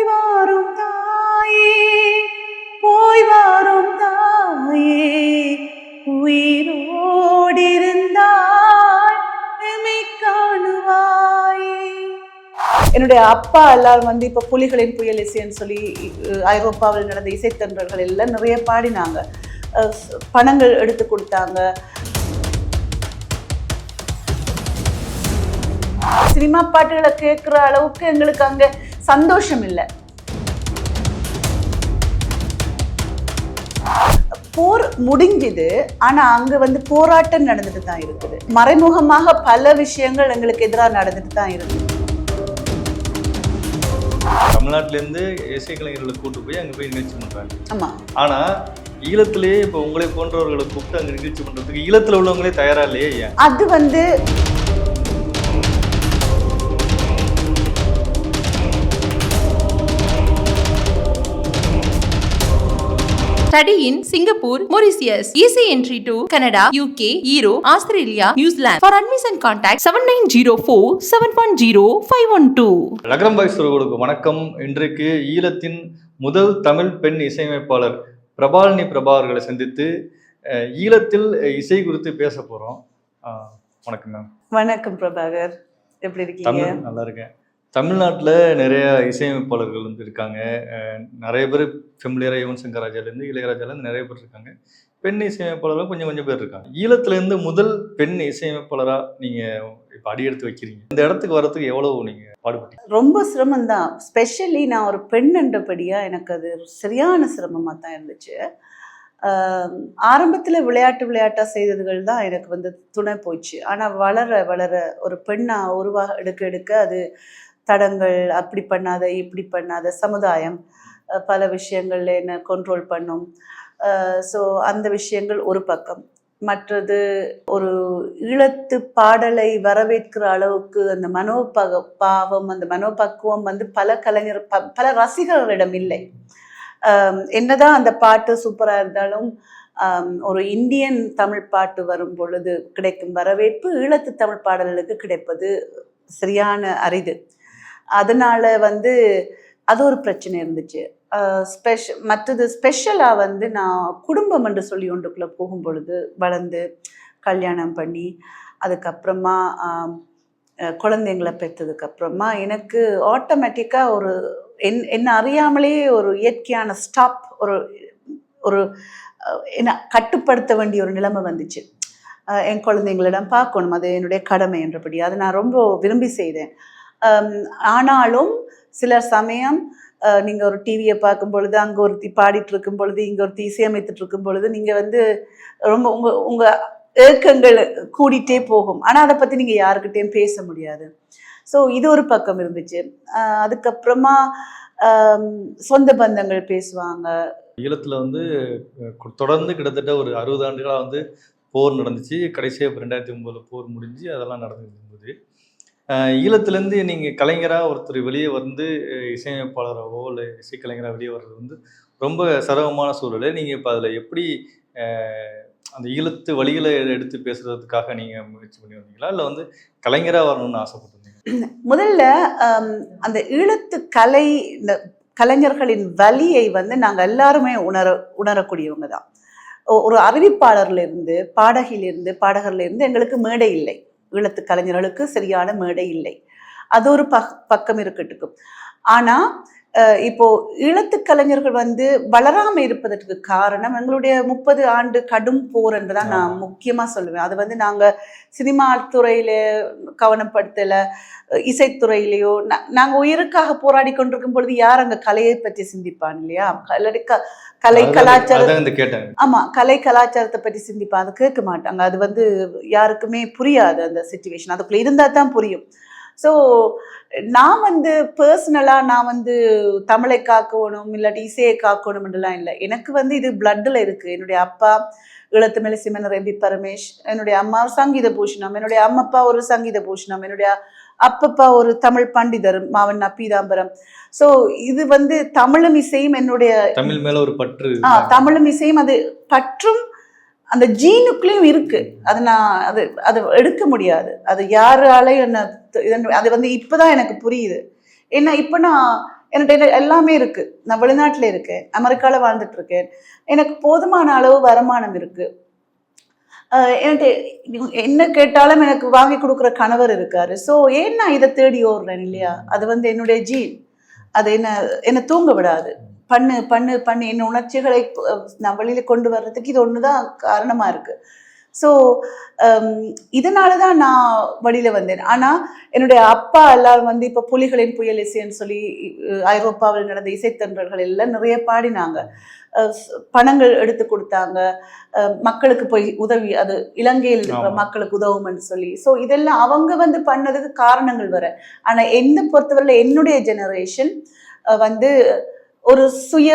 போய் வாரும் தாயே போய் வாரும் தாயே. உயிரோடிருந்தால் காணுவாயே. என்னுடைய அப்பா எல்லாரும் வந்து இப்ப புலிகளின் புயல் இசைன்னு சொல்லி ஐரோப்பாவில் நடந்த இசைத்தன்றர்கள் எல்லாம் நிறைய பாடினாங்க. பணங்கள் எடுத்து கொடுத்தாங்க. சினிமா பாட்டுகளை கேட்குற அளவுக்கு எங்களுக்கு அங்கே சந்தோஷம் இல்லை போர் முடிஞ்சுது. ஆனா அங்க வந்து போராட்டம் நடந்துட்டு தான் இருக்குது. மறைமுகமாக பல விஷயங்கள் எங்களுக்கு எதிராக நடந்துட்டு தான் இருக்குது தமிழ்நாட்டிலேருந்து இசை கலைஞர்களை கூட்டு போய் அங்கே போய் நிகழ்ச்சி பண்ணுறாங்க ஆமா. ஆனால் ஈழத்திலேயே இப்போ உங்களை போன்றவர்களை கூப்பிட்டு அங்கே நிகழ்ச்சி பண்ணுறதுக்கு ஈழத்தில் உள்ளவங்களே தயாரா இல்லையே அது வந்து Study in Singapore, Mauritius. Easy entry to Canada, UK, Europe, Australia, New Zealand. For admission contact 7904 710 512. நகரம் பாய்ஸ் உறவுகளுக்கு வணக்கம் இன்றைக்கு ஈழத்தின் முதல் தமிழ் பெண் இசையமைப்பாளர் பிரபாலினி பிரபா அவர்களை சந்தித்து ஈழத்தில் இசை குறித்து பேச போகிறோம் வணக்கம் மேம் வணக்கம் பிரபாகர் எப்படி இருக்கீங்க நல்லா இருக்கேன் தமிழ்நாட்டில் நிறைய இசையமைப்பாளர்கள் வந்து இருக்காங்க. நிறைய பேர் ஃபெமிலியராக யுவன் சங்கர் ராஜாலேருந்து இளையராஜாலேருந்து நிறைய பேர் இருக்காங்க. பெண் இசையமைப்பாளர்கள் கொஞ்சம் கொஞ்சம் பேர் இருக்காங்க. ஈழத்துலேருந்து முதல் பெண் இசையமைப்பாளராக நீங்கள் இப்போ அடி எடுத்து வைக்கிறீங்க. இந்த இடத்துக்கு வரத்துக்கு எவ்வளோ நீங்கள் பாடுபட்டீங்க? ரொம்ப சிரமந்தான் ஸ்பெஷலி நான் ஒரு பெண் எனக்கு அது சரியான சிரமமாக தான் இருந்துச்சு. ஆரம்பத்தில் விளையாட்டு விளையாட்டாக செய்ததுகள் தான் எனக்கு வந்து துணை போச்சு. ஆனால் வளர வளர ஒரு பெண்ணாக உருவாக எடுக்க எடுக்க அது தடங்கள் அப்படி பண்ணாத இப்படி பண்ணாத சமுதாயம் பல விஷயங்களில் என்ன கண்ட்ரோல் பண்ணும். ஸோ அந்த விஷயங்கள் ஒரு பக்கம். மற்றது ஒரு ஈழத்து பாடலை வரவேற்கிற அளவுக்கு அந்த மனோபக பாவம் அந்த மனோபக்குவம் வந்து பல கலைஞர் ப- பல ரசிகர்களிடம் இல்லை. என்னதான் அந்த பாட்டு சூப்பராக இருந்தாலும் ஒரு இந்தியன் தமிழ் பாட்டு வரும் பொழுது கிடைக்கும் வரவேற்பு ஈழத்து தமிழ் பாடல்களுக்கு கிடைப்பது சரியான அரிது. அதனால வந்து அது ஒரு பிரச்சனை இருந்துச்சு. ஸ்பெஷ மற்றது ஸ்பெஷலாக வந்து நான் குடும்பம் என்று சொல்லி ஒன்றுக்குள்ளே போகும் பொழுது வளர்ந்து கல்யாணம் பண்ணி அதுக்கப்புறமா குழந்தைங்களை பெற்றதுக்கப்புறமா எனக்கு ஆட்டோமேட்டிக்காக ஒரு என் என்ன அறியாமலேயே ஒரு இயற்கையான ஸ்டாப் ஒரு ஒரு என்ன கட்டுப்படுத்த வேண்டிய ஒரு நிலைமை வந்துச்சு. என் குழந்தைங்களிடம் பார்க்கணும் அது என்னுடைய கடமை என்றபடி. அதை நான் ரொம்ப விரும்பி செய்தேன். Um, ஆனாலும் சில சமயம் uh, நீங்கள் ஒரு டிவியை பார்க்கும் பொழுது அங்கே ஒருத்தி பாடிட்டு இருக்கும் பொழுது இங்கே ஒருத்தி இசையமைத்துட்டு இருக்கும் பொழுது நீங்கள் வந்து ரொம்ப உங்கள் உங்கள் ஏக்கங்கள் கூடிட்டே போகும். ஆனால் அதை பற்றி நீங்கள் யாருக்கிட்டேயும் பேச முடியாது. ஸோ இது ஒரு பக்கம் இருந்துச்சு. Uh, அதுக்கப்புறமா um, சொந்த பந்தங்கள் பேசுவாங்க. ஈழத்தில் வந்து தொடர்ந்து கிட்டத்தட்ட ஒரு அறுபது ஆண்டுகளாக வந்து போர் நடந்துச்சு. கடைசியாக இப்போ ரெண்டாயிரத்தி ஒம்போதில் போர் முடிஞ்சு அதெல்லாம் நடந்துருக்கும்போது ஈழத்துலேருந்து நீங்கள் கலைஞராக ஒருத்தர் வெளியே வந்து இசையமைப்பாளராகவோ இல்லை இசைக்கலைஞராக வெளியே வர்றது வந்து ரொம்ப சிரமமான சூழல். நீங்கள் இப்போ அதில் எப்படி அந்த ஈழத்து வழிகளை எடுத்து பேசுகிறதுக்காக நீங்கள் முயற்சி பண்ணி வந்தீங்களா? இல்லை வந்து கலைஞராக வரணும்னு ஆசைப்பட்டிருந்தீங்க முதல்ல அந்த ஈழத்து கலை இந்த கலைஞர்களின் வழியை வந்து நாங்கள் எல்லாருமே உணர உணரக்கூடியவங்க தான். ஒரு அறிவிப்பாளர்லேருந்து பாடகிலிருந்து பாடகர்லேருந்து எங்களுக்கு மேடை இல்லை. ஈழத்து கலைஞர்களுக்கு சரியான மேடை இல்லை. அது ஒரு பக் பக்கம் இருக்கட்டும் ஆனால் இப்போ ஈழத்து கலைஞர்கள் வந்து வளராம இருப்பதற்கு காரணம் எங்களுடைய முப்பது ஆண்டு கடும் போர் என்றுதான் நான் முக்கியமா சொல்லுவேன். அது வந்து நாங்க சினிமா துறையில கவனப்படுத்தல இசைத்துறையிலேயோ நாங்க உயிருக்காக போராடி கொண்டிருக்கும் பொழுது யார் அங்க கலையை பற்றி சிந்திப்பான் இல்லையா? கலை கலாச்சாரம் ஆமா கலை கலாச்சாரத்தை பற்றி சிந்திப்பா? அது கேட்க மாட்டாங்க. அது வந்து யாருக்குமே புரியாது அந்த சுச்சுவேஷன் அதுக்குள்ள இருந்தா தான் புரியும். ஸோ நான் வந்து பர்சனலாக நான் வந்து தமிழை காக்கணும் இல்லாட்டி இசையை காக்கணும்ன்றலாம் இல்லை. எனக்கு வந்து இது பிளட்டில் இருக்குது என்னுடைய அப்பா ஈழத்து மேலே சிமனர் எம்பி பரமேஷ் என்னுடைய அம்மா சங்கீத பூஷணம் என்னுடைய அம்மப்பா ஒரு சங்கீத பூஷணம் என்னுடைய அப்பப்பா ஒரு தமிழ் பண்டிதர் மாவன் பீதாம்பரம் ஸோ இது வந்து தமிழும் இசையும் என்னுடைய தமிழ் மேல ஒரு பற்று. ஆ தமிழும் இசையும் அது பற்றும் அந்த ஜீனுக்குள்ளேயும் இருக்குது அது நான் அது அது எடுக்க முடியாது. அது யாராலையும் என்ன அது வந்து இப்போ தான் எனக்கு புரியுது. ஏன்னா இப்போ நான் என்கிட்ட என்ன- எல்லாமே இருக்குது நான் வெளிநாட்டில் இருக்கேன். அமெரிக்காவில் வாழ்ந்துட்டுருக்கேன். எனக்கு போதுமான அளவு வருமானம் இருக்குது என்கிட்ட என்ன கேட்டாலும் எனக்கு வாங்கி கொடுக்குற கணவர் இருக்காரு. ஸோ ஏன் நான் இதை தேடி ஓடுறேன் இல்லையா? அது வந்து என்னுடைய ஜீன். அது என்ன என்னை தூங்க விடாது. பண்ணு பண்ணு பண்ணு என் உணர்ச்சிகளை நான் வெளியில கொண்டு வர்றதுக்கு இது ஒன்று தான் காரணமா இருக்கு. ஸோ இதனால தான் நான் வழியில வந்தேன். ஆனா என்னுடைய அப்பா எல்லாரும் வந்து இப்போ புலிகளின் புயல் இசைன்னு சொல்லி ஐரோப்பாவில் நடந்த இசைத்தன்றல்கள் எல்லாம் நிறைய பாடினாங்க. பணங்கள் எடுத்து கொடுத்தாங்க. மக்களுக்கு போய் உதவி அது இலங்கையில் இருக்கிற. மக்களுக்கு உதவும்னு சொல்லி. ஸோ இதெல்லாம் அவங்க வந்து பண்ணதுக்கு காரணங்கள் வர ஆனா என்னை பொறுத்தவரையில என்னுடைய ஜெனரேஷன் வந்து ஒரு சுய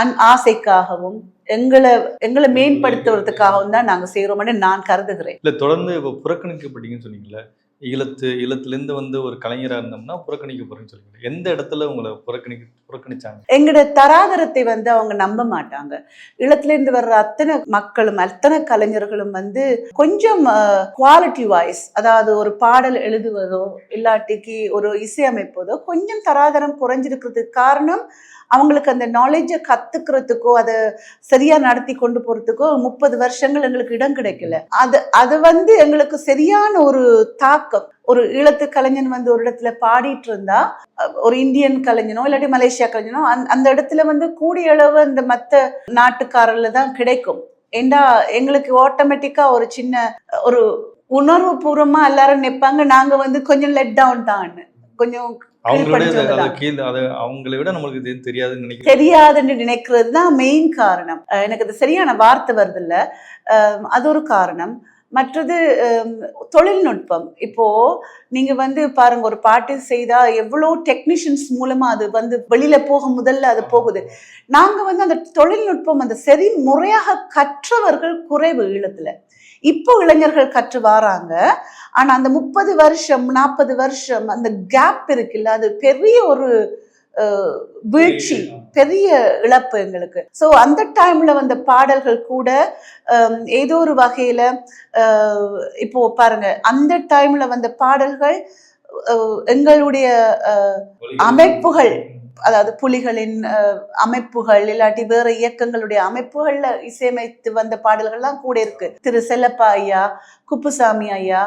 அன் ஆசைக்காகவும் எங்களை எங்களை மேம்படுத்துவதற்காகவும் தான் நாங்க செய்கிறோம்னு நான் கருதுகிறேன். இல்ல தொடர்ந்து இப்போ புறக்கணிக்கப்பட்டீங்கன்னு சொன்னீங்களே ஈழத்து ஈழத்துலேருந்து வந்து ஒரு கலைஞராக இருந்தோம்னா புறக்கணிக்கப்படுறேன்னு சொன்னீங்க எந்த இடத்துல உங்களை புறக்கணிக்க புறக்கணிச்சாங்க? எங்களோட தராதரத்தை வந்து அவங்க நம்ப மாட்டாங்க. இருந்து வர்ற அத்தனை மக்களும் அத்தனை கலைஞர்களும் வந்து கொஞ்சம் குவாலிட்டி வாய்ஸ் அதாவது ஒரு பாடல் எழுதுவதோ இல்லாட்டிக்கு ஒரு இசையமைப்பதோ கொஞ்சம் தராதரம் குறைஞ்சிருக்கிறதுக்கு காரணம் அவங்களுக்கு அந்த நாலேஜை கற்றுக்கிறதுக்கோ அதை சரியாக நடத்தி கொண்டு போகிறதுக்கோ முப்பது வருஷங்கள் எங்களுக்கு இடம் கிடைக்கல. அது அது வந்து எங்களுக்கு சரியான ஒரு தாக்கம். ஒரு ஈழத்து கலைஞன் வந்து ஒரு இடத்துல பாடிட்டு இருந்தா ஒரு இந்தியன் கலைஞனோ இல்லாட்டி மலேசியா கலைஞனோ அந்த அந்த இடத்துல வந்து கூடிய அளவு அந்த மற்ற நாட்டுக்காரர்ல தான் கிடைக்கும். ஏண்டா எங்களுக்கு ஆட்டோமேட்டிக்கா ஒரு சின்ன ஒரு உணர்வு பூர்வமா எல்லாரும் நிற்பாங்க நாங்க வந்து கொஞ்சம் லெட் டவுன் தான் கொஞ்சம் கீழ்ப்படிஞ்சவங்க அதை தான். கீழ் அதை அவங்களை விட நம்மளுக்கு இது தெரியாதுன்னு நினைக்கிறேன் தெரியாதுன்னு நினைக்கிறது தான் மெயின் காரணம். எனக்கு அது சரியான வார்த்தை வருது இல்ல அது ஒரு காரணம். மற்றது தொழில்நுட்பம். இப்போ நீங்க வந்து பாருங்க ஒரு பாட்டு செய்தா எவ்வளோ டெக்னீஷியன்ஸ் மூலமா அது வந்து வெளியில போக முதல்ல அது போகுது. நாங்க வந்து அந்த தொழில்நுட்பம் அந்த சரி முறையாக கற்றவர்கள் குறைவு ஈழத்துல. இப்போ இளைஞர்கள் கற்று வராங்க. ஆனா அந்த முப்பது வருஷம் நாற்பது வருஷம் அந்த கேப் இருக்குல்ல அது பெரிய ஒரு வீழ்ச்சி பெரிய இழப்பு எங்களுக்கு. ஸோ அந்த டைம்ல வந்த பாடல்கள் கூட ஏதோ ஒரு வகையில இப்போ பாருங்க அந்த டைம்ல வந்த பாடல்கள் எங்களுடைய அமைப்புகள் அதாவது புலிகளின் அமைப்புகள் இல்லாட்டி வேற இயக்கங்களுடைய அமைப்புகள்ல இசையமைத்து வந்த பாடல்கள்லாம் கூட இருக்கு. திரு செல்லப்பா ஐயா குப்புசாமி ஐயா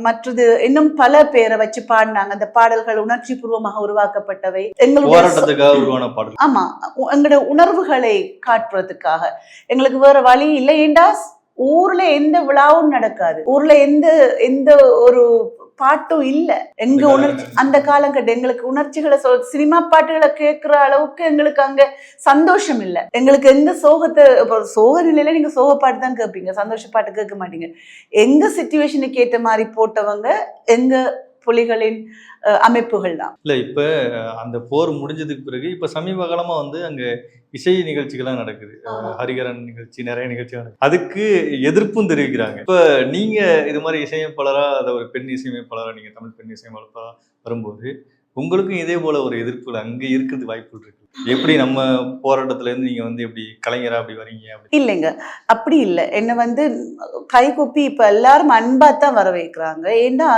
மற்றது இன்னும் பல பேரை வச்சு பாடினாங்க. அந்த பாடல்கள் உணர்ச்சி பூர்வமாக உருவாக்கப்பட்டவை. எங்களுடைய ஆமா உ- எங்களோட உணர்வுகளை காட்டுறதுக்காக. எங்களுக்கு வேற வழி இல்லை ஏண்டா ஊர்ல எந்த விழாவும் நடக்காது. ஊர்ல எந்த எந்த ஒரு பாட்டும் இல்ல. எங்க உணர்ச்சி அந்த காலங்கட்டு எங்களுக்கு உணர்ச்சிகளை சொல் சினிமா பாட்டுகளை கேட்கிற அளவுக்கு எங்களுக்கு அங்க சந்தோஷம் இல்ல. எங்களுக்கு எந்த சோகத்தை இப்போ சோக நிலையில நீங்க சோக பாட்டு தான் கேட்பீங்க சந்தோஷ பாட்டு கேட்க மாட்டீங்க. எங்க சுச்சுவேஷனுக்கு ஏற்ற மாதிரி போட்டவங்க எங்க புலிகளின் அமைப்புகள் தான் இல்ல இப்ப அந்த போர் முடிஞ்சதுக்கு பிறகு இப்ப சமீப காலமா வந்து அங்க இசை நிகழ்ச்சிகள்லாம் நடக்குது. ஹரிகரன் நிகழ்ச்சி நிறைய நிகழ்ச்சிகள் அதுக்கு எதிர்ப்பும் தெரிவிக்கிறாங்க. இப்ப நீங்க இது மாதிரி இசையமைப்பாளரா அதை ஒரு பெண் இசையமைப்பாளரா நீங்க தமிழ் பெண் இசையமைப்பாளரா வரும்போது உங்களுக்கும் இதே போல ஒரு எதிர்ப்புகள் அங்க இருக்குது வாய்ப்புகள் இருக்கு. எப்படி நம்ம போராட்டத்துல இருந்து நீங்க வந்து எப்படி கலைஞரா அப்படி வரீங்க அப்படி? இல்லைங்க. அப்படி இல்லை. என்னை வந்து கைகூப்பி இப்போ எல்லாரும் அன்பா தான் வர வைக்கிறாங்க. ஏன்னா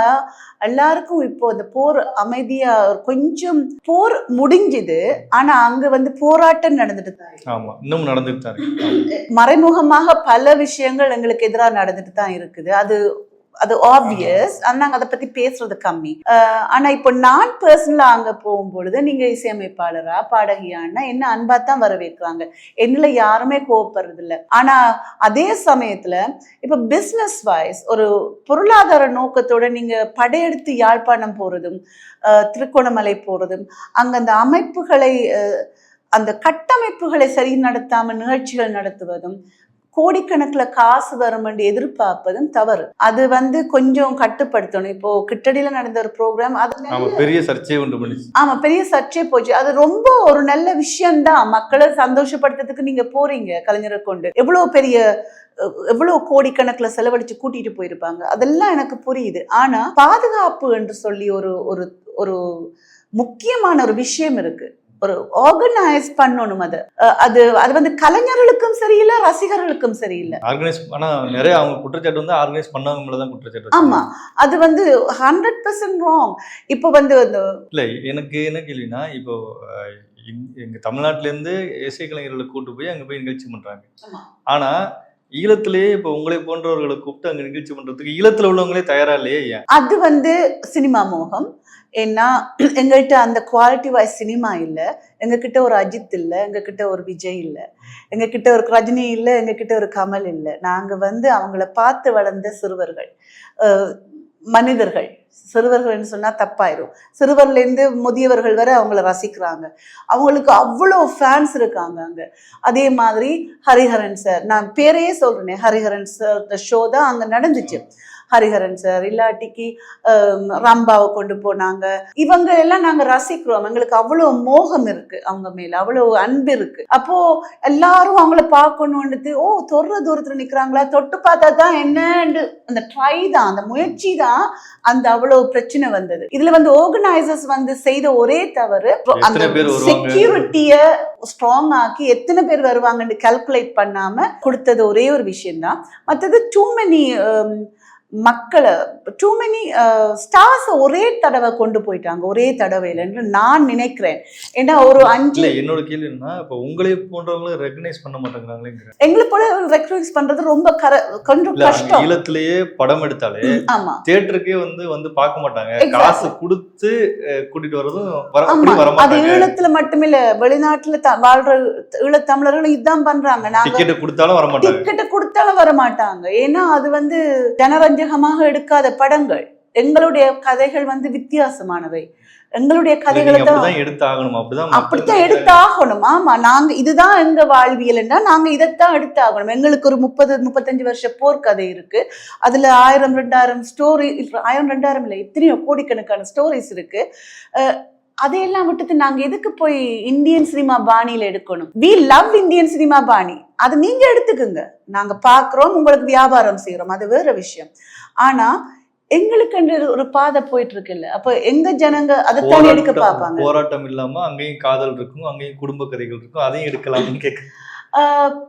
எல்லாருக்கும் இப்போ அந்த போர் அமைதியா கொஞ்சம் போர் முடிஞ்சுது. ஆனா அங்க வந்து போராட்டம் நடந்துட்டு தான். ஆமா. இன்னும் நடந்துட்டு தான். மறைமுகமாக பல விஷயங்கள் எங்களுக்கு எதிராக நடந்துட்டு தான் இருக்குது. அது அது ஆப்வியஸ் ஆனா நாங்க அதை பத்தி பேசுறது கம்மி. அஹ் ஆனா இப்போ நான் பர்சனலா அங்க போகும்பொழுது நீங்க இசையமைப்பாளரா பாடகியான்னா என்ன அன்பா தான் வரவேற்கிறாங்க. என்னல யாருமே கோவப்படுறது இல்ல ஆனா அதே சமயத்துல இப்ப பிசினஸ் வைஸ் ஒரு பொருளாதார நோக்கத்தோட நீங்க படையெடுத்து யாழ்ப்பாணம் போறதும் அஹ் திருகோணமலை போறதும் அங்க அந்த அமைப்புகளை அஹ், அந்த கட்டமைப்புகளை சரி நடத்தாம நிகழ்ச்சிகள் நடத்துவதும் கோடிக்கணக்கில் காசு வரும் என்று எதிர்பார்ப்பதும் தவறு. அது வந்து கொஞ்சம் கட்டுப்படுத்தணும். இப்போ கிட்டடியில நடந்த ஒரு ப்ரோக்ராம் அது பெரிய உண்டு பண்ணிச்சு. ஆமா பெரிய சர்ச்சை போச்சு. அது ரொம்ப ஒரு நல்ல விஷயம்தான். மக்களை சந்தோஷப்படுத்துறதுக்கு நீங்க போறீங்க கலைஞரை கொண்டு. எவ்வளவு பெரிய எவ்வளவு கோடிக்கணக்கில் செலவழிச்சு கூட்டிட்டு போயிருப்பாங்க. அதெல்லாம் எனக்கு புரியுது. ஆனா பாதுகாப்பு என்று சொல்லி ஒரு ஒரு ஒரு முக்கியமான ஒரு விஷயம் இருக்கு. ஒரு ஆர்கனைஸ் பண்ணணும் அது. அது அது வந்து கலைஞர்களுக்கும் சரியில்லை ரசிகர்களுக்கும் சரியில்லை. ஆர்கனைஸ் ஆனா நிறைய அவங்க குற்றச்சாட்டு வந்து ஆர்கனைஸ் பண்ணவங்க மேல தான் குற்றச்சாட்டு ஆமா. வச்சிருக்காங்க. அது வந்து ஹண்ட்ரட் பர்சன்ட் ராங் இப்போ வந்து இல்ல எனக்கு என்ன கேள்வினா இப்போ அஹ், இங்க- எங்க தமிழ்நாட்டுல இருந்து இசை கலைஞர்களை கூட்டு போய் அங்க போய் நிகழ்ச்சி பண்றாங்க. ஆமா. ஆனா ஈழத்திலேயே இப்போ உங்களை போன்றவர்களை கூப்பிட்டு அங்க நிகழ்ச்சி பண்றதுக்கு ஈழத்துல உள்ளவங்களே தயாரா இல்லையே அது வந்து சினிமா மோகம். ஏன்னா எங்கள்கிட்ட அந்த குவாலிட்டி வைஸ் சினிமா இல்லை எங்ககிட்ட ஒரு அஜித் இல்லை எங்ககிட்ட ஒரு விஜய் இல்லை எங்ககிட்ட ஒரு ரஜினி இல்லை எங்ககிட்ட ஒரு கமல் இல்லை. நாங்கள் வந்து அவங்கள பார்த்து வளர்ந்த சிறுவர்கள் மனிதர்கள். சிறுவர்கள்னு சொன்னால் தப்பாயிரும். சிறுவர்லேருந்து முதியவர்கள் வரை அவங்கள ரசிக்கிறாங்க. அவங்களுக்கு அவ்வளோ ஃபேன்ஸ் இருக்காங்க அங்கே. அதே மாதிரி ஹரிஹரன் சார் நான் பேரையே சொல்கிறேனே ஹரிஹரன் சார் ஷோ தான் அங்கே நடந்துச்சு. ஹரிஹரன் சார் இல்லாட்டிக்கு ரம்பாவை கொண்டு போனாங்க. இவங்க எல்லாம் நாங்க ரசிக்கிறோம். எங்களுக்கு அவ்வளோ மோகம் இருக்கு அவங்க மேல அவ்வளோ அன்பு இருக்கு. அப்போ எல்லாரும் அவங்கள பார்க்கணுன்றது ஓ தொடுற தூரத்துல நிக்கிறாங்களா? தொட்டு பார்த்தா தான் என்னன்னு. அந்த ட்ரை தான் அந்த முயற்சி தான் அந்த அவ்வளோ பிரச்சனை வந்தது. இதுல வந்து ஆர்கனைசர்ஸ் வந்து செய்த ஒரே தவறு அந்த? செக்யூரிட்டிய ஸ்ட்ராங் ஆக்கி எத்தனை பேர் வருவாங்கன்னு கால்குலேட் பண்ணாம கொடுத்தது ஒரே ஒரு விஷயம்தான். மற்றது டூ மெனி மக்களை டூ மெனி ஸ்டார்ஸ் ஒரே தடவை கொண்டு போயிட்டாங்க ஒரே தடவையில் என்று நான் நினைக்கிறேன். ஏன்னா ஒரு அஞ்சு என்னோட கேள்வி என்னன்னா இப்போ உங்களை போன்றவங்களை ரெகனைஸ் பண்ண மாட்டேங்கிறாங்களேங்கிறேன் எங்களை போல ரெக்ரூட்ஸ் பண்றது ரொம்ப கர கொஞ்சம் கஷ்டம். ஈழத்திலேயே படம் எடுத்தாலே ஆமா. தியேட்டருக்கே வந்து வந்து பார்க்க மாட்டாங்க. காசு கொடுத்து கூட்டிட்டு வர்றதும் வர ஆமா. அப்படி வர அது ஈழத்துல மட்டுமில்ல வெளிநாட்டுல வாழ்ற ஈழத் தமிழர்களும் இதுதான் பண்றாங்க. நாங்க டிக்கெட் கொடுத்தாலும் வர மாட்டாங்க டிக்கெட்டு கொடுத்தாலும் வர மாட்டாங்க ஏன்னா அது வந்து ஜனரஞ்சகமாக எடுக்காத படங்கள். எங்களுடைய கதைகள் வந்து வித்தியாசமானவை. எங்களுடைய கதைகளை தான் அப்படிதான் எடுத்து ஆகணும் அப்படிதான் அப்படித்தான் எடுத்தாகணும். ஆமா நாங்க இதுதான் எங்க வாழ்வியல்னா நாங்க இதைத்தான் எடுத்தாகணும். எங்களுக்கு ஒரு முப்பது முப்பத்தஞ்சு வருஷ போர்க்கதை இருக்கு. அதுல ஆயிரம் ரெண்டாயிரம் ஸ்டோரி ஆயிரம் ரெண்டாயிரம் இல்லை எத்தனையோ கோடிக்கணக்கான ஸ்டோரிஸ் இருக்கு. அதையெல்லாம் விட்டுட்டு நாங்க எதுக்கு போய் இந்தியன் சினிமா பாணியில எடுக்கணும்? வி லவ் இந்தியன் சினிமா பாணி. அது நீங்க எடுத்துக்குங்க. நாங்க பாக்குறோம் உங்களுக்கு வியாபாரம் செய்யறோம். அது வேற விஷயம். ஆனா எங்களுக்கு ஒரு பாதை போயிட்டு இருக்குல்ல அப்ப எங்க ஜனங்க அதைத்தான் எடுக்க போராட்டம் பார்ப்பாங்க? போராட்டம் இல்லாம அங்கேயும் காதல் இருக்கும் அங்கேயும் குடும்ப கதைகள் இருக்கும். அதையும் எடுக்கலாம்னு கேட்க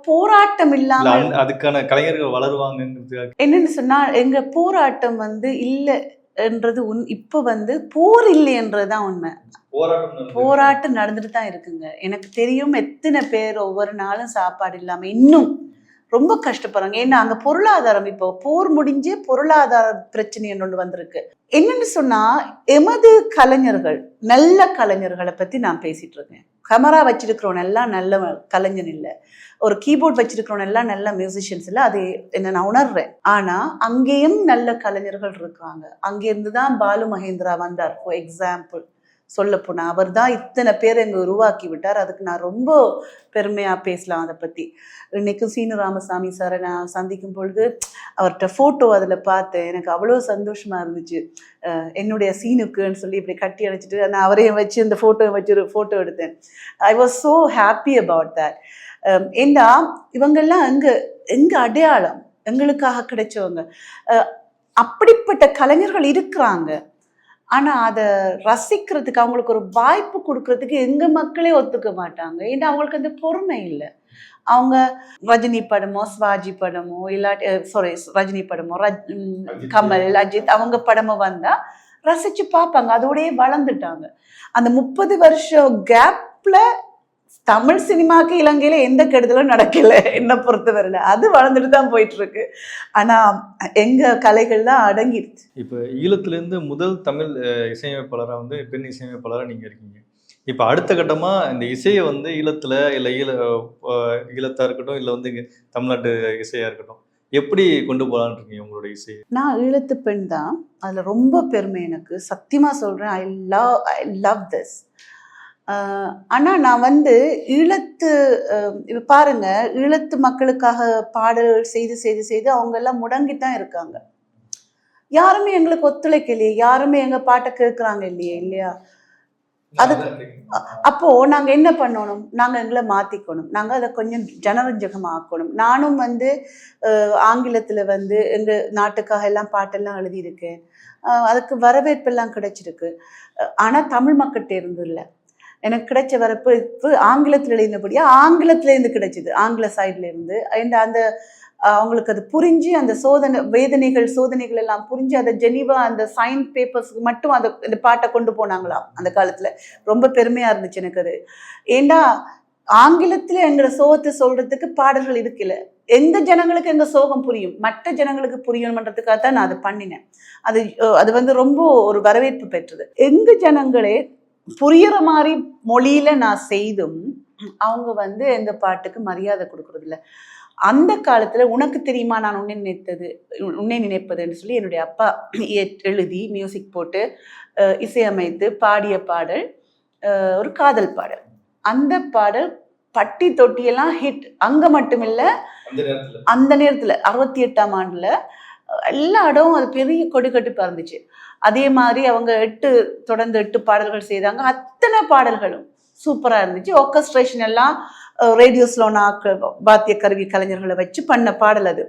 போராட்டம் இல்ல இல்லாம அதுக்கான கலைஞர்கள் வளருவாங்கிறதுக்காக என்னன்னு சொன்னா எங்க போராட்டம் வந்து இல்ல என்றது உண் இப்ப வந்து போர் இல்லைன்றதுதான் உண்மை. போராட்டம் நடந்துட்டு தான் இருக்குங்க. எனக்கு தெரியும் எத்தனை பேர் ஒவ்வொரு நாளும் சாப்பாடு இல்லாமல் இன்னும் ரொம்ப கஷ்டப்படுறாங்க. ஏன்னா அங்கே பொருளாதாரம் இப்போ போர் முடிஞ்சு பொருளாதார பிரச்சனை ஒன்று வந்திருக்கு. என்னன்னு சொன்னால் எமது கலைஞர்கள் நல்ல கலைஞர்களை பற்றி நான் பேசிகிட்டு இருக்கேன். கேமரா வச்சிருக்கிறவன் எல்லாம் நல்ல கலைஞன் இல்லை. ஒரு கீபோர்ட் வச்சிருக்கிறவன் எல்லாம் நல்ல மியூசிஷியன்ஸ் இல்லை. அது என்ன நான் உணர்றேன். ஆனால் அங்கேயும் நல்ல கலைஞர்கள் இருக்காங்க. அங்கேருந்து தான் பாலு மகேந்திரா வந்தார் ஃபார் எக்ஸாம்பிள் சொல்ல அவர் தான் இத்தனை பேர் எங்க உருவாக்கி விட்டார். அதுக்கு நான் ரொம்ப பெருமையாக பேசலாம் அதை பற்றி இன்னைக்கும் சீனு ராமசாமி சாரை நான் சந்திக்கும் பொழுது அவர்கிட்ட ஃபோட்டோ அதில் பார்த்தேன். எனக்கு அவ்வளோ சந்தோஷமாக இருந்துச்சு. என்னுடைய சீனுக்குன்னு சொல்லி இப்படி கட்டி அணைச்சிட்டு நான் அவரையும் வச்சு இந்த ஃபோட்டோவை வச்சு ஒரு ஃபோட்டோ எடுத்தேன். I was so happy about that ஏண்டா இவங்கெல்லாம் எங்கே எங்கள் அடையாளம்? எங்களுக்காக கிடைச்சவங்க. அப்படிப்பட்ட கலைஞர்கள் இருக்கிறாங்க. ஆனா அதை ரசிக்கிறதுக்கு அவங்களுக்கு ஒரு வாய்ப்பு கொடுக்கறதுக்கு எங்க மக்களே ஒத்துக்க மாட்டாங்க. ஏன்னா அவங்களுக்கு அந்த பொறுமை இல்லை. அவங்க ரஜினி படமோ சிவாஜி படமோ இல்லாட்டி சாரி ரஜினி படமோ ரஜ். கமல் அஜித் அவங்க படமோ வந்தா ரசிச்சு பார்ப்பாங்க. அதோடயே வளர்ந்துட்டாங்க. அந்த முப்பது வருஷம் கேப்ல தமிழ் சினிமாக்கு இலங்கையில எந்த கெடுதலும் நடக்கல என்ன பொறுத்தவரையில. அது வளர்ந்துட்டு தான் போயிட்டு இருக்கு ஆனா எங்க கலைகள் தான் அடங்கிடுச்சு. இப்போ ஈழத்திலேருந்து முதல் தமிழ் அஹ், இசையமைப்பாளரா வந்து பெண் இசையமைப்பாளரா நீங்க இருக்கீங்க. இப்போ அடுத்த கட்டமா இந்த இசையை வந்து ஈழத்துல இல்ல ஈழ அஹ், ஈழத்தா இருக்கட்டும் இல்ல வந்து தமிழ்நாட்டு இசையா இருக்கட்டும் எப்படி கொண்டு போலான்னு இருக்கீங்க உங்களோட இசையை? நான் ஈழத்து பெண் தான். அதில் ரொம்ப பெருமை எனக்கு. சத்தியமாக சொல்கிறேன் I love I love this ஆனால் நான் வந்து ஈழத்து இப்ப பாருங்க ஈழத்து மக்களுக்காக பாடல்கள் செய்து செய்து செய்து அவங்க எல்லாம் முடங்கி தான் இருக்காங்க. யாருமே எங்களுக்கு ஒத்துழைக்கலையே யாருமே எங்கள் பாட்டை கேட்குறாங்க இல்லையே இல்லையா? அது- அப்போ நாங்க என்ன பண்ணணும்? நாங்க எங்களை மாத்திக்கணும். நாங்க அதை கொஞ்சம் ஜனரஞ்சகமா ஆக்கணும் நானும் வந்து ஆங்கிலத்துல வந்து எங்க நாட்டுக்காக எல்லாம் பாட்டெல்லாம் எழுதியிருக்கேன். அதுக்கு வரவேற்பெல்லாம் கிடைச்சிருக்கு. ஆனா தமிழ் மக்கள்கிட்ட இருந்து இல்லை. எனக்கு கிடைச்ச வரப்பு இப்போ ஆங்கிலத்தில் எழுதினபடியா ஆங்கிலத்திலேருந்து கிடைச்சிது. ஆங்கில சைட்லேருந்து அண்ட் அந்த அவங்களுக்கு அது புரிஞ்சு அந்த சோதனை வேதனைகள் சோதனைகள் எல்லாம் புரிஞ்சு அதை ஜெனிவா அந்த சைன் பேப்பர்ஸ்க்கு மட்டும் அதை இந்த பாட்டை கொண்டு போனாங்களாம் அந்த காலத்தில். ரொம்ப பெருமையாக இருந்துச்சு எனக்கு அது. ஏண்டா ஆங்கிலத்தில் எங்களோட சோகத்தை சொல்கிறதுக்கு பாடல்கள் இருக்குல்ல எந்த ஜனங்களுக்கு எங்கள் சோகம் புரியும்? மற்ற ஜனங்களுக்கு புரியணுன்றதுக்காக தான் நான் அதை பண்ணினேன். அது அது வந்து ரொம்ப ஒரு வரவேற்பு பெற்றது. எங்கள் ஜனங்களே புரியுற மாதிரி மொழியில நான் செய்தும் அவங்க வந்து எந்த பாட்டுக்கு மரியாதை கொடுக்கறது இல்ல அந்த காலத்துல உனக்கு தெரியுமா நான் உன்னை நினைத்தது உன்னை நினைப்பதுன்னு சொல்லி என்னுடைய அப்பா எழுதி மியூசிக் போட்டு இசையமைத்து பாடிய பாடல் ஒரு காதல் பாடல். அந்த பாடல் பட்டி தொட்டியெல்லாம் ஹிட் அங்க மட்டும் இல்ல அந்த நேரத்துல அறுபத்தி எட்டாம் ஆண்டுல எல்லா இடமும் அது பெரிய கொடிக்கட்டுப்பா இருந்துச்சு அதே மாதிரி அவங்க எட்டு தொடர்ந்து எட்டு பாடல்கள் செய்தாங்க. அத்தனை பாடல்களும் சூப்பரா இருந்துச்சு. ஆர்கஸ்ட்ரேஷன் எல்லாம் ரேடியோ ஸ்லோனா வாத்திய கருவி கலைஞர்களை வச்சு பண்ண பாடல் அது.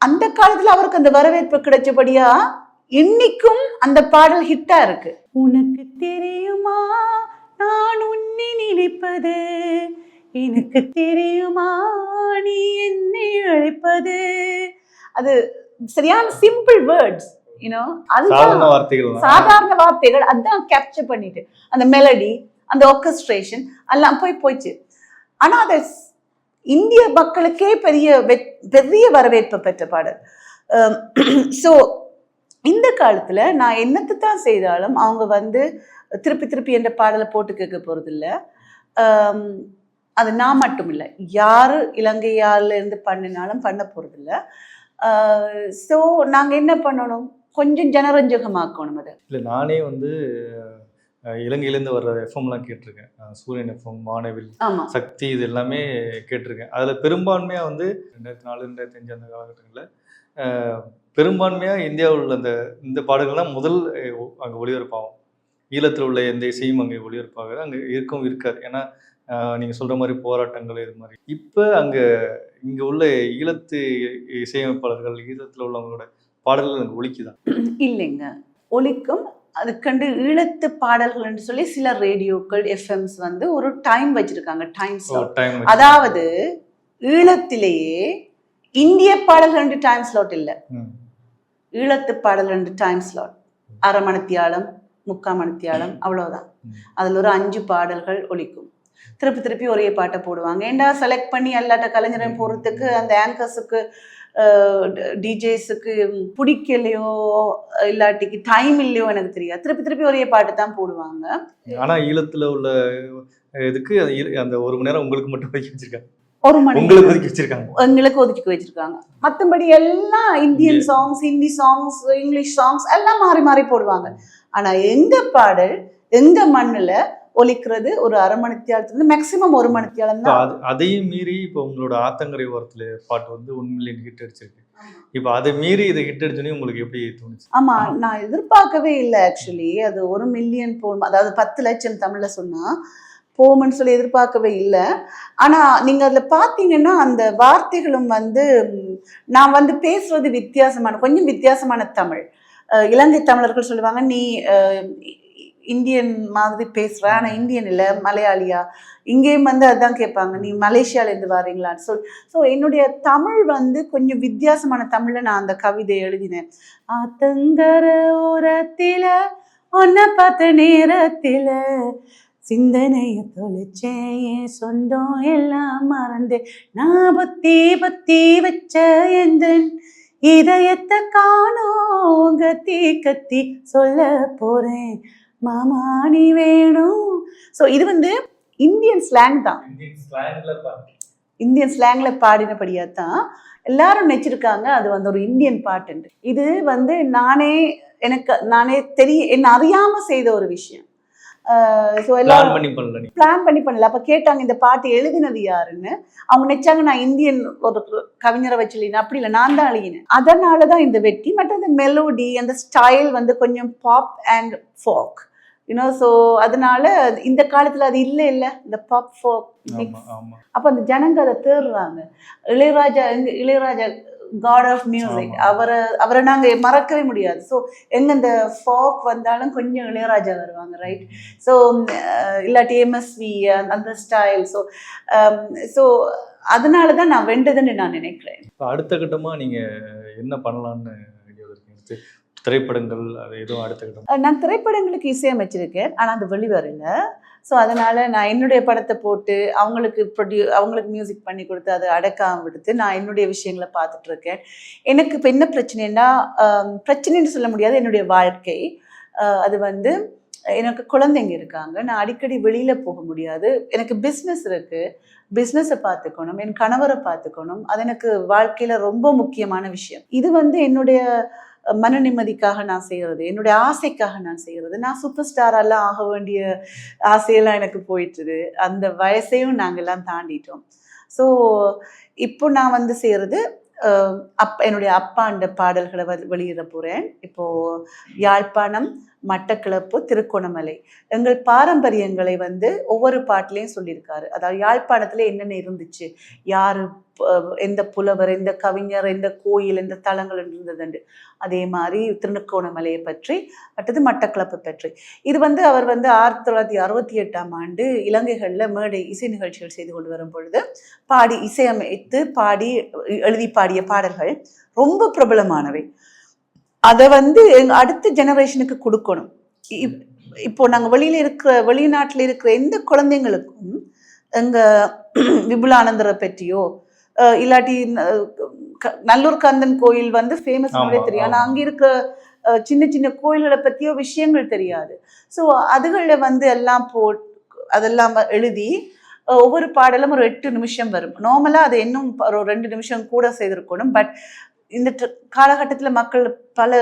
அந்த காலத்துல அவருக்கு அந்த வரவேற்பு கிடைச்சபடியா இன்னைக்கும் அந்த பாடல் ஹிட்டா இருக்கு. உனக்கு தெரியுமா? நான் உன்னை நினைப்பது. எனக்கு தெரியுமா? நீ என்னை அழைப்பது. அது சரியான சிம்பிள் வேர்ட்ஸ் சாதாரண வார்த்தைகள் சாதாரண வார்த்தைகள் அதான் கேப்சர் பண்ணிட்டு. அந்த மெலடி அந்த ஆர்கஸ்ட்ரேஷன் எல்லாம் போய் போச்சு. ஆனா அது இந்திய மக்களுக்கே பெரிய பெரிய வரவேற்பு பெற்ற பாடல். ஸோ இந்த காலத்துல நான் என்னத்தை தான் செய்தாலும் அவங்க வந்து திருப்பி திருப்பி என்ற பாடலை போட்டு கேட்க ஆம், அது நான் மட்டும் இல்லை யாரு இலங்கையால இருந்து பண்ணினாலும் பண்ண போறது இல்ல ஸோ நாங்க என்ன பண்ணணும்? கொஞ்சம் ஜனரஞ்சகமாக்கணும் அதை. இல்லை நானே வந்து இலங்கையிலேருந்து வர்ற எஃப்எம்லாம் கேட்டிருக்கேன். சூரியன் எஃப்எம் வானவில் ஆமா. சக்தி இது எல்லாமே கேட்டிருக்கேன். அதில் பெரும்பான்மையாக வந்து ரெண்டாயிரத்தி நாலு ரெண்டாயிரத்தி அஞ்சு அந்த காலகட்டங்களில் பெரும்பான்மையாக இந்தியாவில் உள்ள அந்த இந்த பாடல்கள் தான் முதல் அங்கே ஒளிபரப்பாகும். ஈழத்தில் உள்ள எந்த இசையும் அங்கே ஒளிபரப்பாக அங்கே இருக்கவும் இருக்காது. ஏன்னா நீங்கள் சொல்கிற மாதிரி போராட்டங்கள் இது மாதிரி. இப்போ அங்கே இங்கே உள்ள ஈழத்து இசையமைப்பாளர்கள் ஈழத்தில் உள்ளவங்களோட பாடல்கள் அங்கே ஒலிக்குதான் இல்லைங்க. ஒலிக்கும். அதுக்கண்டு ஈழத்து பாடல்கள் என்று சொல்லி சில ரேடியோக்கள் எஃப்எம்ஸ் வந்து ஒரு டைம் வச்சிருக்காங்க டைம் அதாவது ஈழத்திலேயே இந்திய பாடல்கள் ரெண்டு டைம் ஸ்லாட் இல்லை. ஈழத்து பாடல் ரெண்டு டைம் ஸ்லாட். அரை மணித்தியாலம் முக்கால் மணித்தியாலம் அவ்வளவுதான். அதுல ஒரு அஞ்சு பாடல்கள் ஒலிக்கும். திருப்பி திருப்பி ஒரே பாட்டை போடுவாங்க. ஏண்டா செலக்ட் பண்ணி எல்லாட்ட கலைஞரையும் போடுறதுக்கு அந்த ஆங்கர்ஸுக்கு டிஜேஸுக்கு பிடிக்கலையோ இல்லாட்டிக்கு டைம் இல்லையோ எனக்கு தெரியாது. திருப்பி திருப்பி ஒரே பாட்டு தான் போடுவாங்க. ஆனால் ஈழத்தில் உள்ள இதுக்கு அந்த ஒரு மணி நேரம் உங்களுக்கு மட்டும் ஒதுக்கி வச்சிருக்காங்க. ஒரு மணி உங்களுக்கு ஒதுக்கி வச்சிருக்காங்க. எங்களுக்கு ஒதுக்கி வச்சிருக்காங்க. மற்றபடி எல்லாம் Indian songs Hindi songs English songs எல்லாம் மாறி மாறி போடுவாங்க. ஆனா எங்க பாடல் எங்க மண்ணுல ஒலிக்கிறது ஒரு அரை மணித்தியாலத்துல மேக்சிமம் ஒரு மணித்தியாலம் இப்போ தான். அது அதையும் மீறி இப்போ உங்களோட ஆத்தங்கரை ஓரத்தில் பாட்டு வந்து ஒன் மில்லியன் ஹிட் அடிச்சிருக்கு. இப்போ அதை மீறி இதை ஹிட் அடிச்சோன்னே உங்களுக்கு எப்படி தோணுச்சு? ஆமா நான் எதிர்பார்க்கவே இல்லை ஆக்சுவலி அது ஒரு மில்லியன் போகும் அதாவது பத்து லட்சம் தமிழ்ல சொன்னா போகும்னு சொல்லி எதிர்பார்க்கவே இல்லை. ஆனா நீங்க அதுல பாத்தீங்கன்னா அந்த வார்த்தைகளும் வந்து நான் வந்து பேசுறது வித்தியாசமான கொஞ்சம் வித்தியாசமான தமிழ். இலங்கை தமிழர்கள் சொல்லுவாங்க நீ இந்தியன் மாதிரி பேசுற ஆனா இந்தியன் இல்ல மலையாளியா? இங்கேயும் வந்து அதான் கேட்பாங்க நீ மலேசியால இருந்து வாரீங்களான்னு சொல் ஸோ என்னுடைய தமிழ் வந்து கொஞ்சம் வித்தியாசமான தமிழ்ல நான் அந்த கவிதை எழுதினேன். ஆத்தங்கர ஓரத்தில உன்னை பார்த்த நேரத்தில சிந்தனைய தொலைச்சேன் சொந்தம் எல்லாம் மறந்தேன். நான் பத்தி பத்தி வச்ச எந்தன் இதயத்தை காணோம் கத்தி கத்தி சொல்ல போறேன். மாமா நீ வேணும். ஸோ இது வந்து இந்தியன் ஸ்லாங் தான். இந்தியன் ஸ்லாங்ல பாடினபடியா தான் எல்லாரும் நெச்சிருக்காங்க அது வந்து ஒரு இந்தியன் பாட்டு இது வந்து நானே எனக்கு நானே தெரிய என்ன அறியாம செய்த ஒரு விஷயம். ஸோ பிளான் எல்லாரும் பண்ணி பண்ணல நீ. பிளான் பண்ணி பண்ணல. அப்ப கேட்டாங்க இந்த பாட்டு எழுதினது யாருன்னு? அவங்க நினைச்சாங்க நான் இந்தியன் ஒரு கவிஞரை வச்சுலின அப்படி இல்லை நான் தான் எழுதினேன். அதனால தான் இந்த வெற்றி மற்ற மெலோடி அந்த ஸ்டைல் வந்து கொஞ்சம் pop and folk you know so அதனால இந்த காலத்துல அது இல்லை இல்லை. இந்த பாப் ஃபோக் ஆமா அப்ப அந்த ஜனங்க அதை தேடுறாங்க. Ilaiyaraaja Ilaiyaraaja god of music. அவரை அவரை நாங்க மறக்கவே முடியாது. ஸோ எங்க இந்த ஃபாக் வந்தாலும் கொஞ்சம் இளையராஜா வருவாங்க ரைட் ஸோ இல்லாட்டி எம்எஸ்வி அந்த ஸ்டைல் ஸோ ஸோ அதனால தான் நான் வெண்டதுன்னு நான் நினைக்கிறேன். அடுத்த கட்டமா நீங்க என்ன அடுத்து திரைப்படங்கள் அது எதுவும் அடுத்த நான் திரைப்படங்களுக்கு இசையமைச்சிருக்கேன். ஆனால் அது வெளிவரல ஸோ அதனால் நான் என்னுடைய படத்தை போட்டு அவங்களுக்கு ப்ரொடியூ அவங்களுக்கு மியூசிக் பண்ணி கொடுத்து அதை அடக்காம விடுத்து நான் என்னுடைய விஷயங்களை பார்த்துட்டு இருக்கேன் எனக்கு இப்போ என்ன பிரச்சனைன்னா பிரச்சனைன்னு சொல்ல முடியாது என்னுடைய வாழ்க்கை. அது வந்து எனக்கு குழந்தைங்க இருக்காங்க. நான் அடிக்கடி வெளியில் போக முடியாது. எனக்கு பிஸ்னஸ் இருக்குது பிஸ்னஸை பார்த்துக்கணும். என் கணவரை பார்த்துக்கணும். அது எனக்கு வாழ்க்கையில் ரொம்ப முக்கியமான விஷயம். இது வந்து என்னுடைய மன நிம்மதிக்காக நான் செய்கிறது என்னுடைய ஆசைக்காக நான் செய்கிறது நான் சூப்பர் ஸ்டாரெல்லாம் ஆக வேண்டிய ஆசையெல்லாம் எனக்கு போயிட்டுது அந்த வயசையும் நாங்கள்லாம் தாண்டிட்டோம். ஸோ இப்போ நான் வந்து செய்கிறது அப் என்னுடைய அப்பாண்ட பாடல்களை வ- வெளியிட போகிறேன் இப்போது யாழ்ப்பாணம் மட்டக்களப்பு திருக்கோணமலை. எங்கள் பாரம்பரியங்களை வந்து ஒவ்வொரு பாட்டிலையும் சொல்லியிருக்காரு. அதாவது யாழ்ப்பாணத்தில் என்னென்ன இருந்துச்சு? யார் எந்த புலவர் எந்த கவிஞர் எந்த கோயில் எந்த தலங்கள் இருந்ததுண்டு. அதே மாதிரி திருநுக்கோணமலையை பற்றி அடுத்தது மட்டக்களப்பு பற்றி. இது வந்து அவர் வந்து ஆயிரத்தி தொள்ளாயிரத்தி அறுபத்தி எட்டாம் ஆண்டு இலங்கைகளில் மேடை இசை நிகழ்ச்சிகள் செய்து கொண்டு வரும் பொழுது பாடி இசையமைத்து பாடி எழுதி பாடிய பாடல்கள் ரொம்ப பிரபலமானவை. அதை வந்து எங்க அடுத்த ஜெனரேஷனுக்கு கொடுக்கணும். இப்- இப்போ நாங்கள் வெளியில இருக்கிற வெளிநாட்டில் இருக்கிற எந்த குழந்தைங்களுக்கும் எங்க விபுலானந்தரை பற்றியோ இல்லாட்டி நல்லூர் கந்தன் கோயில் வந்து ஃபேமஸ் தெரியும் ஆனா ஆமா. அங்க இருக்கிற சின்ன சின்ன கோயில்களை பற்றியோ விஷயங்கள் தெரியாது. ஸோ அதுகளில் வந்து எல்லாம் போ அதெல்லாம் எழுதி ஒவ்வொரு பாடலும் ஒரு எட்டு நிமிஷம் வரும். நார்மலாக அது இன்னும் ஒரு ரெண்டு நிமிஷம் கூட செய்திருக்கணும். பட் இந்த காலகட்டத்தில் மக்கள் பல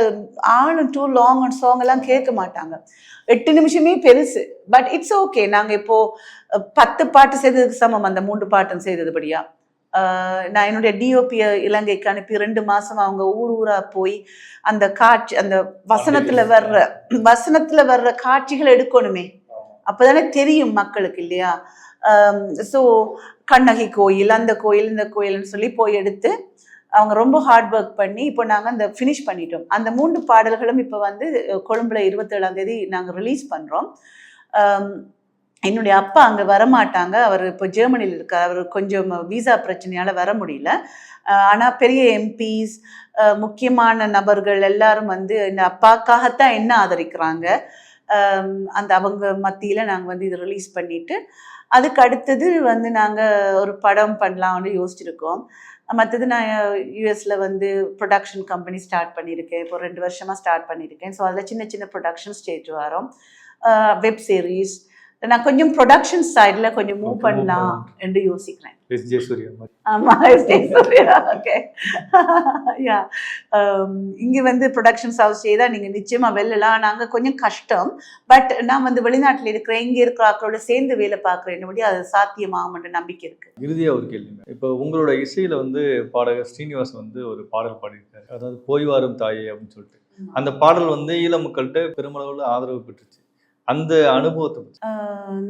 ஆளும் டூ லாங் அண்ட் சாங் எல்லாம் கேட்க மாட்டாங்க. எட்டு நிமிஷமே பெருசு. பட் இட்ஸ் ஓகே நாங்கள் இப்போ அஹ், பத்து பாட்டு செய்ததுக்கு சமம். அந்த மூன்று பாட்டும் செய்ததுபடியா. நான் என்னுடைய டிஓபி இலங்கைக்கு அனுப்பி ரெண்டு மாசம் அவங்க ஊர் ஊரா போய் அந்த காட்சி அந்த வசனத்துல வர்ற வசனத்துல வர்ற காட்சிகள் எடுக்கணுமே. அப்பதானே தெரியும் மக்களுக்கு இல்லையா? ஸோ கண்ணகி கோயில் அந்த கோயில் இந்த கோயில்னு சொல்லி போய் எடுத்து அவங்க ரொம்ப ஹார்ட் ஒர்க் பண்ணி இப்போ நாங்கள் அந்த ஃபினிஷ் பண்ணிட்டோம். அந்த மூன்று பாடல்களும் இப்போ வந்து கொழும்புல இருபத்தேழாம் தேதி நாங்கள் ரிலீஸ் பண்ணுறோம் என்னுடைய அப்பா அங்கே வரமாட்டாங்க. அவர் இப்போ ஜெர்மனியில் இருக்கார். அவர் கொஞ்சம் விசா பிரச்சனையால் வர முடியல. ஆனால் பெரிய எம்பிஸ் முக்கியமான நபர்கள் எல்லாரும் வந்து இந்த அப்பாக்காகத்தான் என்ன ஆதரிக்கிறாங்க? அந்த அவங்க மத்தியில் நாங்கள் வந்து இதை ரிலீஸ் பண்ணிவிட்டு அதுக்கு அடுத்தது வந்து நாங்கள் ஒரு படம் பண்ணலாம்னு யோசிச்சிருக்கோம். மற்றது நான் யூஎஸில் வந்து ப்ரொடக்ஷன் கம்பெனி ஸ்டார்ட் பண்ணியிருக்கேன். இப்போ ரெண்டு வருஷமாக ஸ்டார்ட் பண்ணியிருக்கேன். ஸோ அதில் சின்ன சின்ன ப்ரொடக்ஷன் ஸ்டேஜ் வரோம். வெப் சீரிஸ் நான் கொஞ்சம் ப்ரொடக்ஷன் சைடில் கொஞ்சம் மூவ் பண்ணலாம். என்று யோசிக்கிறேன். எஸ் ஜே சூர்யா மாதிரி ஆமா ஓகே யா இங்க வந்து ப்ரொடக்ஷன்ஸ் ஹவுஸ் தான் நீங்க நிச்சயமா வெல்லலாம். நாங்க கொஞ்சம் கஷ்டம். பட் நான் வந்து வெளிநாட்டுல இருக்கிறேன். இங்க இருக்கிற ஆக்களோட சேர்ந்து வேலை பார்க்குறேன் அது சாத்தியமாகும்ன்ற நம்பிக்கை இருக்கு. இறுதியா ஒரு கேள்வி. இப்போ உங்களோட இசையில வந்து பாடகர் ஸ்ரீனிவாஸ் வந்து ஒரு பாடல் பாடியிருக்காரு. அதாவது போய் வாரும் தாயே அப்படின்னு சொல்லிட்டு. அந்த பாடல் வந்து ஈழ மக்கள்கிட்ட பெருமளவில் ஆதரவு பெற்றுச்சு. அந்த அனுபவத்தை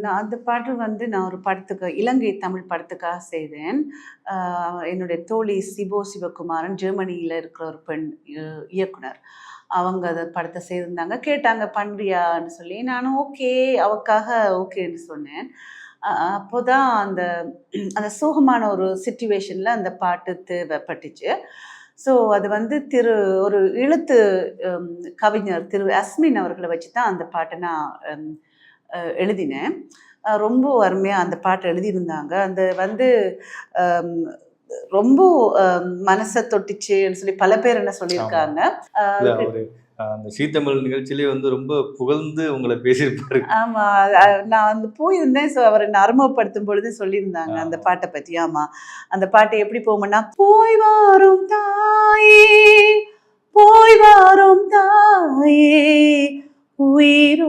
நான் அந்த பாட்டு வந்து நான் ஒரு படத்துக்கு இலங்கை தமிழ் படத்துக்காக செய்தேன் என்னுடைய தோழி சிபோ சிவகுமாரன் ஜெர்மனியில் இருக்கிற ஒரு பெண் இயக்குனர். அவங்க அந்த படத்தை செய்திருந்தாங்க கேட்டாங்க பண்றியான்னு சொல்லி. நானும் ஓகே அவக்காக ஓகேன்னு சொன்னேன். அப்போதான் அந்த அந்த சோகமான ஒரு சுச்சுவேஷனில் அந்த பாட்டு தேவைப்பட்டுச்சு. ஸோ அது வந்து திரு ஒரு எழுத்து கவிஞர் திரு அஸ்மின் அவர்களை வச்சு தான் அந்த பாட்டை நான் எழுதினேன். ரொம்ப அருமையாக அந்த பாட்டை எழுதியிருந்தாங்க. அந்த வந்து ரொம்ப மனசை தொட்டுச்சுன்னு சொல்லி பல பேர் என்ன சொல்லியிருக்காங்க. அந்த சீத்தமிழ் நிகழ்ச்சியிலே வந்து ரொம்ப புகழ்ந்து உங்களை பேசியிருப்பாரு. ஆமா நான் வந்து போயிருந்தேன். ஸோ அவர் என்ன அறிமுகப்படுத்தும் பொழுது சொல்லியிருந்தாங்க. அந்த பாட்டை பத்தி. ஆமா. அந்த பாட்டை எப்படி போகும்னா போய் வாரும் தாயே போய் வாரும் தாயே உயிரோடிருந்தால்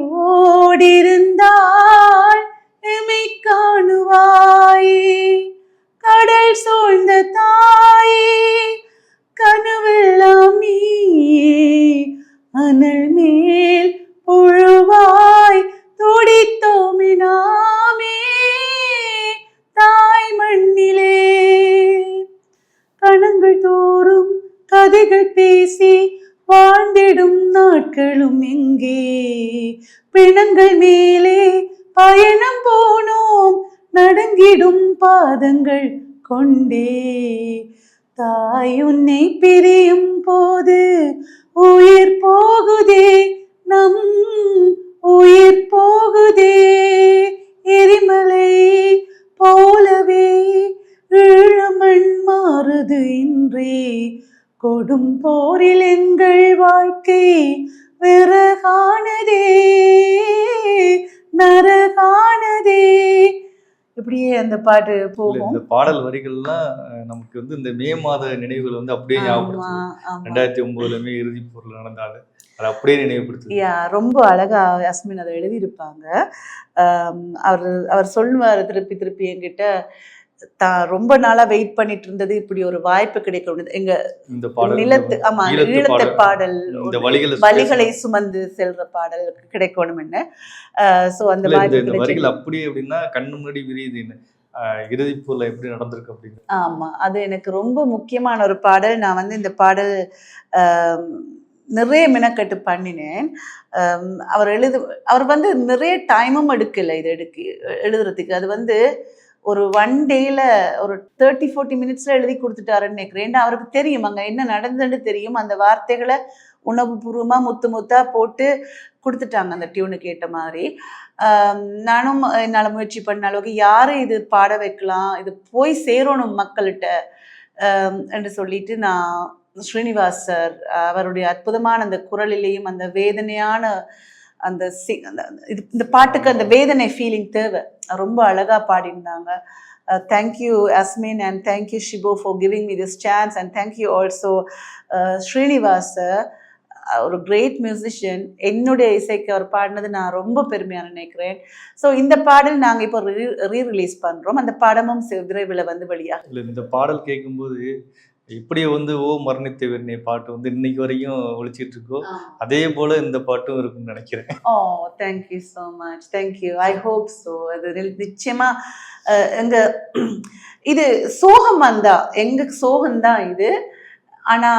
பிணங்கள் மேலே பயணம் போனோம். நடங்கிடும் பாதங்கள் கொண்டே. தாய் உன்னை பிரியும் போது உயிர் போகுதே. நம் உயிர் போகுதே. எரிமலை போலவே இழமண் மாறுது இன்றே. கொடும் போரில் எங்கள் வாழ்க்கை வேற இப்படியே அந்த பாட்டு போகும் இந்த பாடல் வரிகள்லாம் நமக்கு வந்து இந்த மே மாத நினைவுகள் வந்து அப்படியே ஆமா ரெண்டாயிரத்தி ஒன்பதுல மே இறுதி போரில் நடந்தாலும் அதை அப்படியே நினைவுபடுத்துது. யா ரொம்ப அழகா யாஸ்மின் அதை எழுதியிருப்பாங்க. அவர் அவர் சொல்லுவார் திருப்பி திருப்பி என்கிட்ட தான் ரொம்ப நாளா வெயிட் பண்ணிட்டு இருந்தது இப்படி ஒரு வாய்ப்பு கிடைக்கணும் எங்க நிலத்து ஆமா ஈழத்து பாடல். இந்த வழிகளை சுமந்து செல்ற பாடல் கிடைக்கணும்னு சோ அந்த கிடைச்சது. வரிகள் அப்படியே அப்படின்னா கண்ணு முன்னாடி விரியுதுன்னு ஆஹ் இறுதி போர்ல எப்படி நடந்திருக்கு அப்படின்னு. ஆமா அது எனக்கு ரொம்ப முக்கியமான ஒரு பாடல். நான் வந்து இந்த பாடல் நிறைய மினக்கட்டு பண்ணினேன். அவர் எழுது அவர் வந்து நிறைய டைமும் எடுக்கல இது எடுக்க எழுதுறதுக்கு. அது வந்து ஒரு ஒன் டேல ஒரு தேர்ட்டி ஃபோர்ட்டி மினிட்ஸ்ல எழுதி கொடுத்துட்டாருன்னு நினைக்கிறேன். ஏன்னா அவருக்கு தெரியும் அங்க என்ன நடந்ததுன்னு தெரியும். அந்த வார்த்தைகளை உணவுபூர்வமாக முத்து முத்தா போட்டு கொடுத்துட்டாங்க அந்த டியூனுக்கு ஏற்ற மாதிரி. நானும் என்னால் முயற்சி பண்ண அளவுக்கு யார் இது பாட வைக்கலாம் இது போய் சேரணும் மக்கள்கிட்ட என்று சொல்லிட்டு நான் ஸ்ரீனிவாஸ் சார் அவருடைய அற்புதமான அந்த குரலிலேயும் அந்த வேதனையான அந்த சி அந்த இது இந்த பாட்டுக்கு அந்த வேதனை ஃபீலிங் தேவை. ரொம்ப அழகாக பாடியிருந்தாங்க. Thank you Asmin and thank you Shibo for giving me this chance and thank you also Srinivas ஒரு கிரேட் மியூசிஷியன் என்னுடைய இசைக்கு அவர் பாடினது நான் ரொம்ப பெருமையாக நினைக்கிறேன். ஸோ இந்த பாடல் நாங்கள் இப்போ ரீ ரிலீஸ் பண்ணுறோம் அந்த படமும் விரைவில் வந்து வெளியாக இல்லை இந்த பாடல் கேட்கும்போது இப்படியே வந்து ஓ மரணித்த வெண்ணே பாட்டு வந்து இன்னைக்கு வரைக்கும் ஒழிச்சிட்டு இருக்கோ அதே போல இந்த பாட்டும் இருக்கும்னு நினைக்கிறேன். ஓ thank you so much thank you I hope so அது நிச்சயமா எங்க இது சோகம் வந்தா எங்க சோகம் தான் இது. ஆனா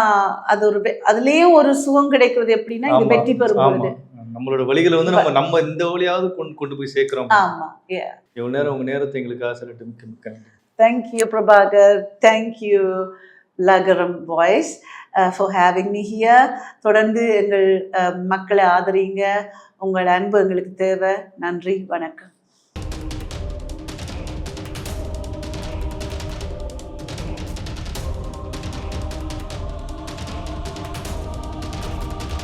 அது ஒரு அதுலயும் ஒரு சுகம் கிடைக்கிறது எப்படின்னா இது வெற்றி பொழுது. நம்மளோட வழிகளை வந்து நம்ம நம்ம இந்த வழியாவது கொண்டு கொண்டு போய் சேர்க்கிறோம். ஆமா எவ்வளவு நேரம் உங்க நேரத்தை எங்களுக்காக செலட்டு மிக்க மிக்க thank you Prabhakar thank you Lagaram voice for having me here தொடர்ந்து எங்கள் uh, மக்களை ஆதரிங்க. உங்கள் அன்பு எங்களுக்கு தேவை. நன்றி வணக்கம்.